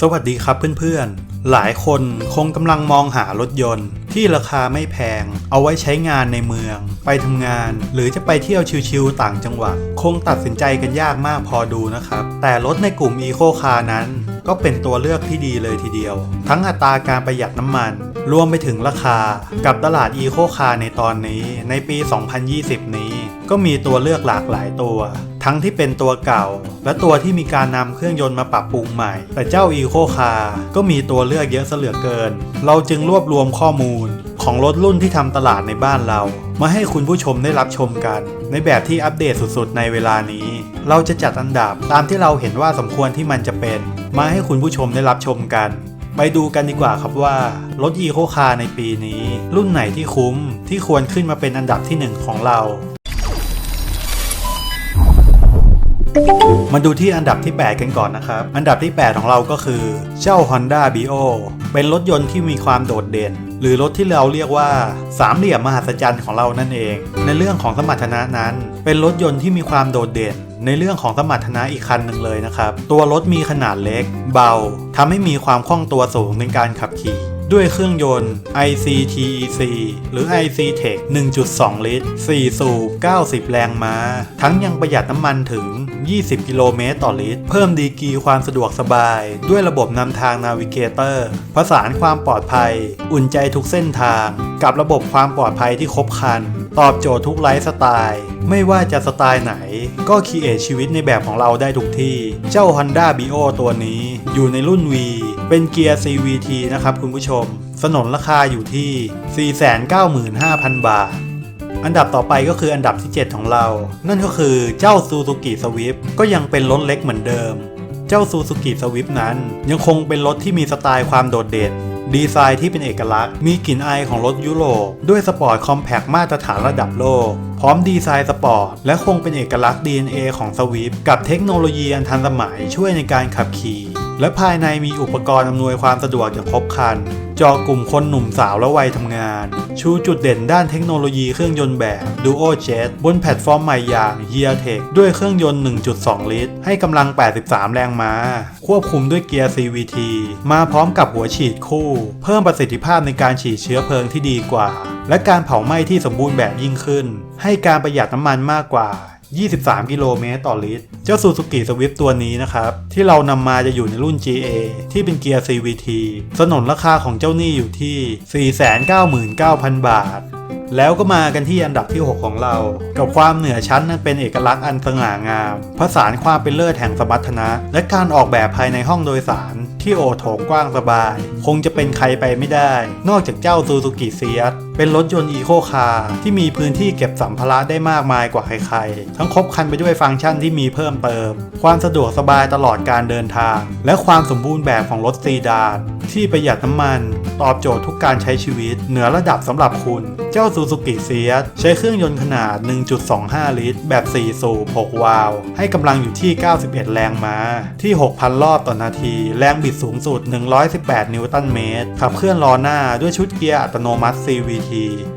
สวัสดีครับเพื่อนๆ หลายคนคงกำลังมองหารถยนต์ ที่ราคาไม่แพง เอาไว้ใช้งานในเมือง ไปทำงาน หรือจะไปเที่ยวชิวๆต่างจังหวัด คงตัดสินใจกันยากมากพอดูนะครับ แต่รถในกลุ่ม e ีโคคาร์นั้น ก็เป็นตัวเลือกที่ดีเลยทีเดียว ทั้งอัตราการประหยัดน้ำมัน รวมไปถึงราคา กับตลาด e ีโคคาร์ในตอนนี้ ในปี 2020 นี้ ก็มีตัวเลือกหลากหลายตัว ทั้งที่เป็นตัวเก่า และตัวที่มีการนำเครื่องยนต์มาปรับปรุงใหม่ แต่เจ้า e ีโคคาร์ก็มีตัวเลือกเยอะเหลือเกิน เราจึงรวบรวมข้อมูลของรถรุ่นที่ทำตลาดในบ้านเรา มาให้คุณผู้ชมได้รับชมกัน ในแบบที่อัปเดตสุดๆ ในเวลานี้ เราจะจัดอันดับตามที่เราเห็นว่าสมควรที่มันจะเป็น มาให้คุณผู้ชมได้รับชมกัน ไปดูกันดีกว่าครับว่า รถ e ีโคคาร์ในปีนี้ รุ่นไหนที่คุ้มที่ควรขึ้นมาเป็นอันดับที่หนึ่งของเรา มาดูที่อันดับที่ 8 กันก่อนนะครับ อันดับที่ 8 ของเราก็คือเจ้า Honda Bio เป็นรถยนต์ที่มีความโดดเด่น หรือรถที่เราเรียกว่าสามเหลี่ยมมหัศจรรย์ของเรานั่นเอง ในเรื่องของสมรรถนะนั้น เป็นรถยนต์ที่มีความโดดเด่น ในเรื่องของสมรรถนะอีกคันหนึ่งเลยนะครับ ตัวรถมีขนาดเล็ก เบาทำให้มีความคล่องตัวสูงในการขับขี่ ด้วยเครื่องยนต์ ICTEC หรือ ICTEC 1.2 ลิตร 4 สูบ 90 แรงม้า ทั้งยังประหยัดน้ำมันถึง 20 กิโลเมตรต่อลิตร เพิ่มดีกรีความสะดวกสบาย ด้วยระบบนำทางนาวิเกเตอร์ผสานความปลอดภัย อุ่นใจทุกเส้นทาง กับระบบความปลอดภัยที่ครบครัน ตอบโจทย์ทุกไลฟ์สไตล์ ไม่ว่าจะสไตล์ไหน ก็คีเอทชีวิตในแบบของเราได้ทุกที่ เจ้า Honda Bio ตัวนี้ อยู่ในรุ่น V เป็นเกียร์ CVT นะครับคุณผู้ชม สนนราคาอยู่ที่ 495,000 บาทอันดับต่อไปก็คืออันดับที่ 7 ของเรา นั่นก็คือเจ้า Suzuki Swift ก็ยังเป็นรถเล็กเหมือนเดิม เจ้า Suzuki Swift นั้น ยังคงเป็นรถที่มีสไตล์ความโดดเด่น ดีไซน์ที่เป็นเอกลักษณ์ มีกลิ่นอายของรถยุโรปด้วยสปอร์ตคอมแพคมาตรฐานระดับโลก พร้อมดีไซน์สปอร์ต และคงเป็นเอกลักษณ์ DNA ของสวิฟกับเทคโนโลยีอันทันสมัยช่วยในการขับขี่ และภายในมีอุปกรณ์อำนวยความสะดวกอย่างครบครันจอกลุ่มคนหนุ่มสาวและวัยทำงาน ชูจุดเด่นด้านเทคโนโลยีเครื่องยนต์แบบ Duo Jet บนแพลตฟอร์มใหม่อย่าง h e a t e c h ด้วยเครื่องยนต์ 1.2 ลิตร ให้กำลัง 83 แรงม้า ควบคุมด้วยเกียร์ CVT มาพร้อมกับหัวฉีดคู่ เพิ่มประสิทธิภาพในการฉีดเชื้อเพลิงที่ดีกว่า และการเผาไหม้ที่สมบูรณ์แบบยิ่งขึ้น ให้การประหยัดน้ำมันมากกว่า 23 กิโลเมตรต่อลิตร เจ้า Suzuki Swift ตัวนี้นะครับ ที่เรานำมาจะอยู่ในรุ่น GA ที่เป็นเกียร์ CVT สนนราคาของเจ้านี่อยู่ที่ 499,000 บาท แล้วก็มากันที่อันดับที่ 6 ของเรา กับความเหนือชั้นนั้นเป็นเอกลักษณ์อันสง่างาม ผสานความเป็นเลิศแห่งสมรรถนะ และการออกแบบภายในห้องโดยสาร ที่โอโถงกว้างสบาย คงจะเป็นใครไปไม่ได้ นอกจากเจ้า Suzuki s i a t เป็นรถยนต์อีโคคาร์ที่มีพื้นที่เก็บสัมภาระได้มากมายกว่าใครๆ ทั้งครบคันไปด้วยฟังก์ชันที่มีเพิ่มเติม ความสะดวกสบายตลอดการเดินทาง และความสมบูรณ์แบบของรถซีดาน ที่ประหยัดน้ำมัน ตอบโจทย์ทุกการใช้ชีวิต เหนือระดับสำหรับคุณ เจ้า Suzuki s i a t ใช้เครื่องยนต์ขนาด 1.25 ลิตร แบบ 4 สูบ 6 วาล์วให้กำลังอยู่ที่ 91 แรงม้า ที่ 6,000 รอบต่อนาที แรงบิดสูงสุด 118 นิวตันเมตร ขับเคลื่อนล้อหน้าด้วยชุดเกียร์อัตโนมัติ CVT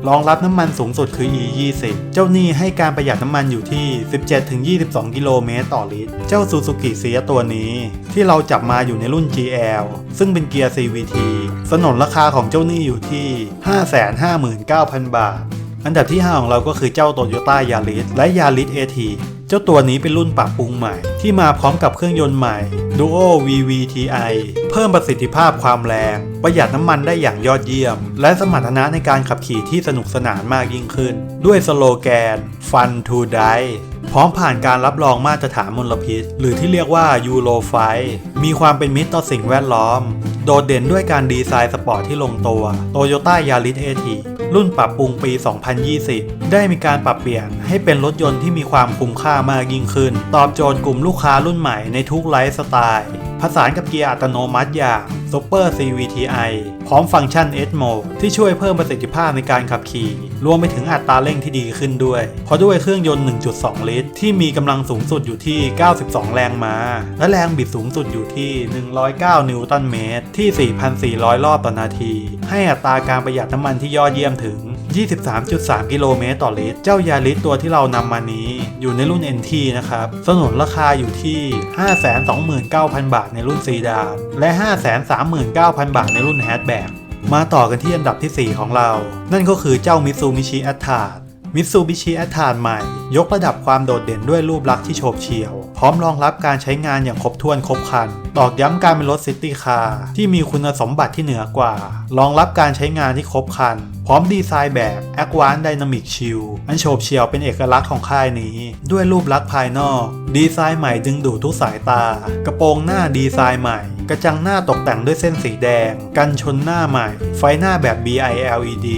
รองรับน้ำมันสูงสุดคือ E20 เจ้านี่ให้การประหยัดน้ำมันอยู่ที่ 17-22 กิโลเมตรต่อลิตร เจ้า Suzuki s i a ตัวนี้ ที่เราจับมาอยู่ในรุ่น GL ซึ่งเป็นเกียร์ CVT สนนราคาของเจ้านี่อยู่ที่ 559,000 บาท อันดับที่ 5 ของเราก็คือเจ้า Toyota Yaris และ Yaris AT เจ้าตัวนี้เป็นรุ่นปรับปรุงใหม่ ที่มาพร้อมกับเครื่องยนต์ใหม่ Duo VVTi เพิ่มประสิทธิภาพความแรง ประหยัดน้ำมันได้อย่างยอดเยี่ยม และสมรรถนะในการขับขี่ที่สนุกสนานมากยิ่งขึ้น ด้วยสโลแกน Fun to Die พร้อมผ่านการรับรองมาตรฐานมลพิษ หรือที่เรียกว่า Euro 5มีความเป็นมิตรต่อสิ่งแวดล้อม โดดเด่นด้วยการดีไซน์สปอร์ตที่ลงตัว Toyota Yaris AT รุ่นปรับปรุงปี 2020 ได้มีการปรับเปลี่ยนให้เป็นรถยนต์ที่มีความคุ้มค่ามากยิ่งขึ้น ตอบโจทย์กลุ่มลูกค้ารุ่นใหม่ในทุกไลฟ์สไตล์ ผสานกับเกียร์อัตโนมัติอย่าง Super CVTi พร้อมฟังก์ชัน S Mode ที่ช่วยเพิ่มประสิทธิภาพในการขับขี่ รวมไปถึงอัตราเร่งที่ดีขึ้นด้วย เพราะด้วยเครื่องยนต์ 1.2 ลิตร ที่มีกำลังสูงสุดอยู่ที่ 92 แรงม้า และแรงบิดสูงสุดอยู่ที่ 109 นิวตันเมตร ที่ 4,400 รอบต่อนาที ให้อัตราการประหยัดน้ำมันที่ยอดเยี่ยมถึง 23.3 กิโลเมตรต่อลิตร เจ้ายาริสตัวที่เรานำมานี้ อยู่ในรุ่น NT นะครับสนุนราคาอยู่ที่ 529,000 บาทในรุ่นซีดานและ 539,000 บาทในรุ่นแฮชแบ็กมาต่อกันที่อันดับทีสี่4 ของเรา นั่นก็คือเจ้า Mitsubishi a t r a มิตซูบิชิแอต a านใหม่ ยกระดับความโดดเด่นด้วยรูปลักษณ์ที่โฉบเฉี่ยว พร้อมรองรับการใช้งานอย่างครบถ้วนครบครัน ตอกย้ำการเป็นรถซิตี้คาร์ที่มีคุณสมบัติที่เหนือกว่า รองรับการใช้งานที่ครบครัน พร้อมดีไซน์แบบ a d v a n c e Dynamic Chill อันโฉบเฉี่ยวเป็นเอกลักษณ์ของค่ายนี้ ด้วยรูปลักษณ์ภายนอก ดีไซน์ใหม่ดึงดูดทุกสายตา กระโปรงหน้าดีไซน์ใหม่ กระจังหน้าตกแต่งด้วยเส้นสีแดง กันชนหน้าใหม่ ไฟหน้าแบบ BILED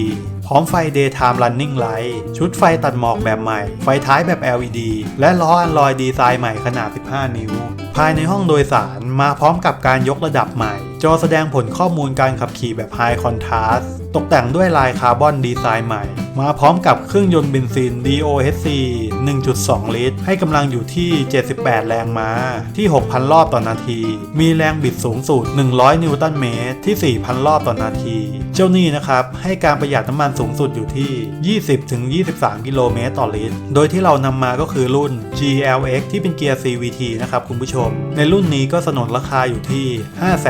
พร้อมไฟ Daytime Running Light ชุดไฟตัดหมอกแบบใหม่ ไฟท้ายแบบ LED และล้ออันลอยดีไซน์ใหม่ขนาด 15 นิ้ว ภายในห้องโดยสารมาพร้อมกับการยกระดับใหม่ จอแสดงผลข้อมูลการขับขี่แบบ High Contrast ตกแต่งด้วยลายคาร์บอนดีไซน์ใหม่ มาพร้อมกับเครื่องยนต์เบนซิน DOHC 1.2 ลิตร ให้กำลังอยู่ที่ 78 แรงม้า ที่ 6,000 รอบต่อนาที มีแรงบิดสูงสุด 100 นิวตันเมตร ที่ 4,000 รอบต่อนาที เจ้านี่นะครับ ให้การประหยัดน้ำมันสูงสุดอยู่ที่ 20-23 กิโลเมตรต่อลิตร โดยที่เรานำมาก็คือรุ่น GLX ที่เป็นเกียร์ CVT นะครับคุณผู้ชม ในรุ่นนี้ก็สนนราคาอยู่ที่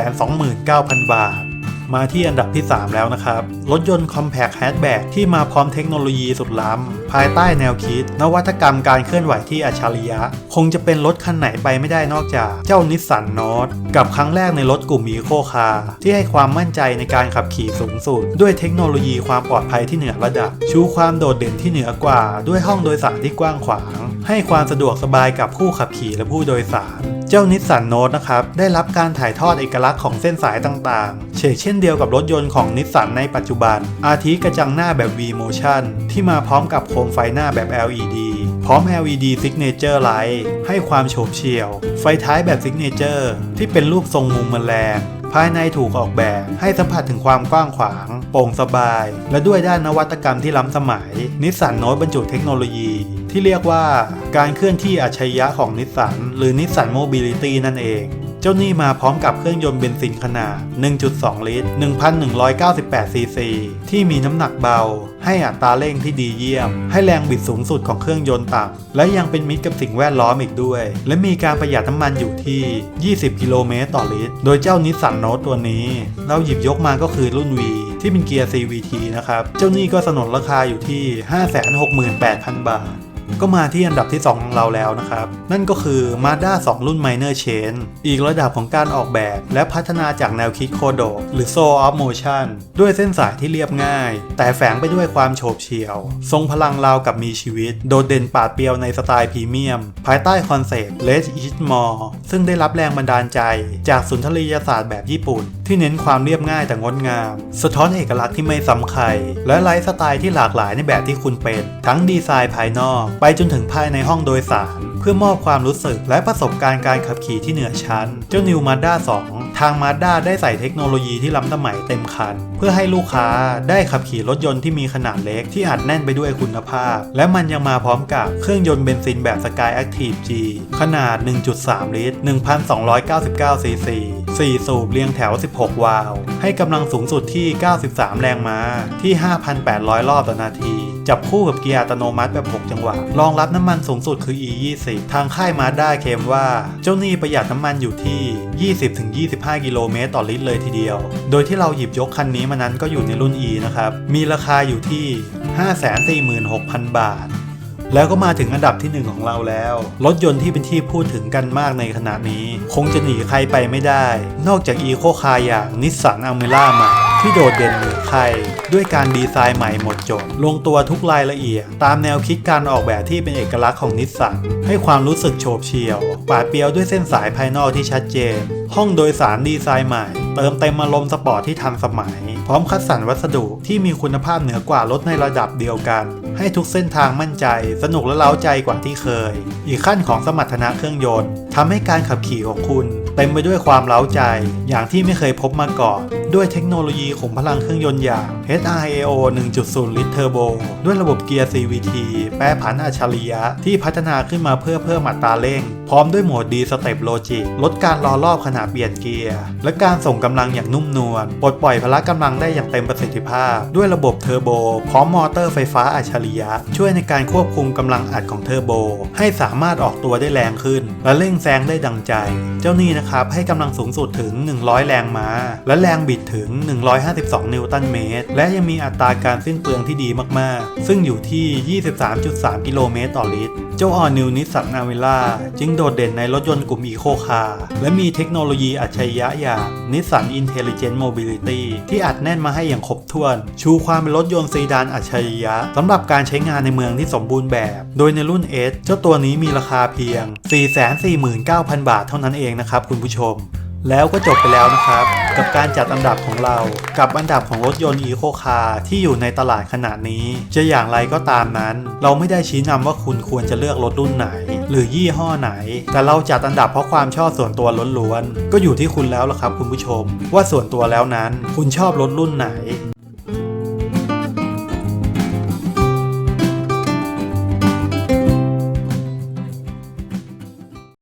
529,000 บาท มาที่อันดับที่ 3 แล้วนะครับ รถยนต์ Compact Hatchback ที่มาพร้อมเทคโนโลยีสุดล้ำ ภายใต้แนวคิด นวัตกรรมการเคลื่อนไหวที่อัจฉริยะ คงจะเป็นรถคันไหนไปไม่ได้นอกจากเจ้านิสสันโนตกับครั้งแรกในรถกลุ่มอีโคคาร์ที่ให้ความมั่นใจในการขับขี่สูงสุด ด้วยเทคโนโลยีความปลอดภัยที่เหนือระดับ ชูความโดดเด่นที่เหนือกว่า ด้วยห้องโดยสารที่กว้างขวาง ให้ความสะดวกสบายกับผู้ขับขี่และผู้โดยสารเจ้านิสสันโนตนะครับ ได้รับการถ่ายทอดเอกลักษณ์ของเส้นสายต่างๆ เฉกเช่นเดียวกับรถยนต์ของนิสสันในปัจจุบัน อาทิกระจังหน้าแบบ V Motion ที่มาพร้อมกับโคมไฟหน้าแบบ LED พร้อม LED Signature Light ให้ความโฉบเฉี่ยว ไฟท้ายแบบ Signature ที่เป็นรูปทรงมุมแมลงภายในถูกออกแบบให้สัมผัสถึงความกว้างขวาง โปร่งสบาย และด้วยด้านนวัตกรรมที่ล้ำสมัย นิสสันโน้ตบรรจุเทคโนโลยี ที่เรียกว่าการเคลื่อนที่อัจฉริยะของนิสสันหรือนิสสันโมบิลิตี้นั่นเอง เจ้านี่มาพร้อมกับเครื่องยนต์เบนซินขนาด 1.2 ลิตร 1,198 ซีซี ที่มีน้ำหนักเบา ให้อัตราเร่งที่ดีเยี่ยม ให้แรงบิดสูงสุดของเครื่องยนต์ต่ำ และยังเป็นมิตรกับสิ่งแวดล้อมอีกด้วย และมีการประหยัดน้ำมันอยู่ที่ 20 กิโลเมตรต่อลิตร โดยเจ้านิสสันโนตตัวนี้ เราหยิบยกมาก็คือรุ่น V ที่เป็นเกียร์ CVT นะครับ เจ้านี่ก็สนนราคาอยู่ที่ 568,000 บาท ก็มาที่อันดับที่ 2 ของเราแล้วนะครับ นั่นก็คือ Mazda 2 รุ่น Minor Chain อีกระดับของการออกแบบและพัฒนาจากแนวคิดโคโดหรือ Soul of Motion ด้วยเส้นสายที่เรียบง่าย แต่แฝงไปด้วยความโฉบเฉี่ยว ทรงพลังราวกับมีชีวิต โดดเด่นปาดเปรียวในสไตล์พรีเมียม ภายใต้คอนเซปต์ Less is more ซึ่งได้รับแรงบันดาลใจ จากสุนทรียศาสตร์แบบญี่ปุ่น ที่เน้นความเรียบง่ายแต่งดงาม สะท้อนเอกลักษณ์ที่ไม่ซ้ำใครและไลฟ์สไตล์ที่หลากหลายในแบบที่คุณเป็น ทั้งดีไซน์ภายนอกไปจนถึงภายในห้องโดยสาร เพื่อมอบความรู้สึกและประสบการณ์การขับขี่ที่เหนือชั้น เจ้า New Mazda 2 ทาง Mazda ได้ใส่เทคโนโลยีที่ล้ำสมัยเต็มคัน เพื่อให้ลูกค้าได้ขับขี่รถยนต์ที่มีขนาดเล็กที่อัดแน่นไปด้วยคุณภาพ และมันยังมาพร้อมกับเครื่องยนต์เบนซินแบบ Sky Active G ขนาด 1.3 ลิตร 1,299 ซีซี4สูบเรียงแถว 16 วาล์วให้กำลังสูงสุดที่ 93 แรงม้าที่ 5,800 รอบต่อนาที จับคู่กับเกียร์อัตโนมัติแบบ 6 จังหวะ รองรับน้ำมันสูงสุดคือ E20 ทางค่ายมาด้าเคมว่า เจ้านี่ประหยัดน้ำมันอยู่ที่ 20-25 กิโลเมตรต่อลิตรเลยทีเดียว โดยที่เราหยิบยกคันนี้มานั้นก็อยู่ในรุ่น E นะครับ มีราคาอยู่ที่ 546,000 บาทแล้วก็มาถึงอันดับที่หนึ่งของเราแล้ว รถยนต์ที่เป็นที่พูดถึงกันมากในขณะนี้ คงจะหนีใครไปไม่ได้ นอกจากอีโคคาร์อย่างนิสสันอ m เมล่าใหม่ที่โดดเด่นเหนือใคร ด้วยการดีไซน์ใหม่หมดจด ลงตัวทุกรายละเอียด ตามแนวคิดการออกแบบที่เป็นเอกลักษณ์ของนิสสันให้ความรู้สึกโฉบเฉี่ยวป่าเปียวด้วยเส้นสายภายนอกที่ชัดเจน ห้องโดยสารดีไซน์ใหม่ เติมเต็มอารมณ์สปอร์ตที่ทันสมัย พร้อมคัดสรรวัสดุที่มีคุณภาพเหนือกว่ารถในระดับเดียวกัน ให้ทุกเส้นทางมั่นใจ สนุกและเล้าใจกว่าที่เคย อีกขั้นของสมรรถนะเครื่องยนต์ทำให้การขับขี่ของคุณ เต็มไปด้วยความเล้าใจ อย่างที่ไม่เคยพบมาก่อนด้วยเทคโนโลยีขุมพลังเครื่องยนต์อย่าง HRAO 1.0 ลิตรเทอร์โบ ด้วยระบบเกียร์ CVT แปรผันอัจฉริยะที่พัฒนาขึ้นมาเพื่อเพิ่มอัตราเร่ง พร้อมด้วยโหมดดีสเต็ปโลจิกลดการรอรอบขณะเปลี่ยนเกียร์ และการส่งกำลังอย่างนุ่มนวลปลดปล่อยพละกำลังได้อย่างเต็มประสิทธิภาพ ด้วยระบบเทอร์โบ พร้อมมอเตอร์ไฟฟ้าอัจฉริยะ ช่วยในการควบคุมกำลังอัดของเทอร์โบ ให้สามารถออกตัวได้แรงขึ้น และเร่งแซงได้ดังใจ เจ้านี่นะครับให้กำลังสูงสุดถึง 100 แรงม้า และแรงบิดถึง 152 นิวตันเมตร และยังมีอัตราการสิ้นเปลืองที่ดีมากๆ ซึ่งอยู่ที่ 23.3 กิโลเมตรต่อลิตร เจ้าออนิวนิสสันนาวิล่าจึงโดดเด่นในรถยนต์กลุ่มอีโคคาร์และมีเทคโนโลยีอัจฉริยะอย่าง Nissan Intelligent Mobility ที่อัดแน่นมาให้อย่างครบถ้วน ชูความเป็นรถยนต์ซีดานอัจฉริยะสำหรับการใช้งานในเมืองที่สมบูรณ์แบบ โดยในรุ่น S เจ้าตัวนี้มีราคาเพียง 449,000 บาทเท่านั้นเองนะครับคุณผู้ชม แล้วก็จบไปแล้วนะครับ กับการจัดอันดับของเรา กับอันดับของรถยนต์อีโคคาร์ที่อยู่ในตลาดขนาดนี้ จะอย่างไรก็ตามนั้น เราไม่ได้ชี้นำว่าคุณควรจะเลือกรถรุ่นไหน หรือยี่ห้อไหน แต่เราจัดอันดับเพราะความชอบส่วนตัวล้วนๆก็อยู่ที่คุณแล้วล่ะครับ คุณผู้ชม ว่าส่วนตัวแล้วนั้น คุณชอบรถรุ่นไหน